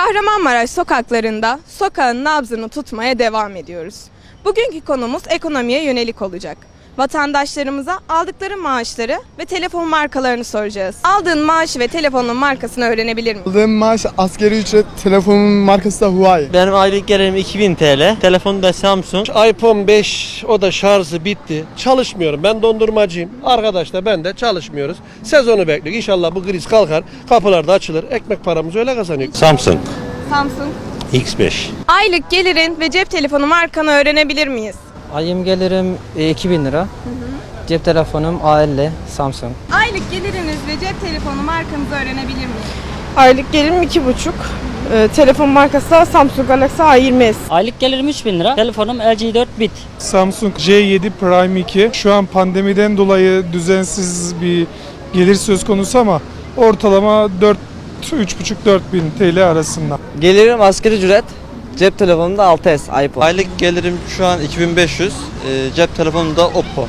Kahramanmaraş sokaklarında sokağın nabzını tutmaya devam ediyoruz. Bugünkü konumuz ekonomiye yönelik olacak. Vatandaşlarımıza aldıkları maaşları ve telefon markalarını soracağız. Aldığın maaşı ve telefonun markasını öğrenebilir miyim? Aldığım maaş askeri ücret telefonun markası da Huawei. Benim aylık gelirim 2000 TL. Telefon da Samsung. iPhone 5 o da şarjı bitti. Çalışmıyorum. Ben dondurmacıyım. Arkadaş da ben de çalışmıyoruz. Sezonu bekliyoruz. İnşallah bu kriz kalkar. Kapılar da açılır. Ekmek paramızı öyle kazanıyoruz. Samsung Samsung. X5. Aylık gelirin ve cep telefonu markanı öğrenebilir miyiz? Ayım gelirim e, 2000 lira. Cep telefonum A50 Samsung. Aylık geliriniz ve cep telefonu markanızı öğrenebilir miyiz? Aylık gelirim iki buçuk. Ee, telefon markası da Samsung Galaxy A20s. Aylık gelirim 3000 lira. Telefonum LG 4 bit. Samsung J7 Prime 2. Şu an pandemiden dolayı düzensiz bir gelir söz konusu ama ortalama 4 3,5-4 bin TL arasında. Gelirim asgari ücret. Cep telefonum da 6S iPhone. Aylık gelirim şu an 2500. Ee, cep telefonum da Oppo.